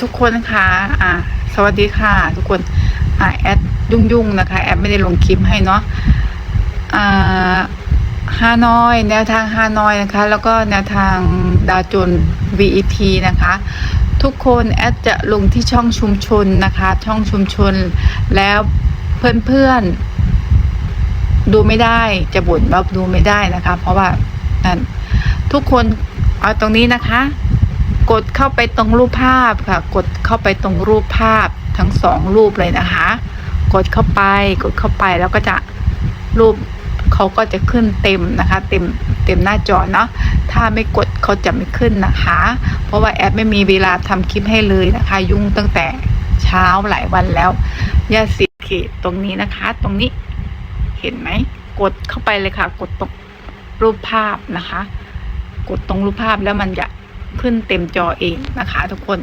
ทุกคนค่ะอ่า สวัสดีค่ะ ทุกคน อ่าแอดยุ่งๆนะคะ แอดไม่ได้ลงคลิปให้เนาะอ่าฮานอย แนวทางฮานอยนะคะ แล้วก็แนวทางดาวจน VEP นะคะ ทุกคนแอดจะลงที่ช่องชุมชนนะคะ ช่องชุมชนแล้วเพื่อนๆดูไม่ได้จะบ่นว่าดูไม่ได้นะคะ เพราะว่านั่นทุกคนเอาตรงนี้นะคะ กดเข้าไปตรงรูปภาพค่ะ กดเข้าไปตรงรูปภาพทั้งสองรูปเลยนะคะ กดเข้าไปกดเข้าไปแล้วก็จะรูปเขาก็จะขึ้นเต็มนะคะ เต็มเต็มหน้าจอเนาะถ้าไม่กดเขาจะไม่ขึ้นนะคะ เพราะว่าแอปไม่มีเวลาทำคลิปให้เลยนะคะ ยุ่งตั้งแต่เช้าหลายวันแล้วยาสีเขตตรงนี้นะคะ ตรงนี้เห็นไหมกดเข้าไปเลยค่ะ กดตรงรูปภาพนะคะ กดตรงรูปภาพแล้วมันจะ ขึ้นเต็มจอเองนะคะทุกคน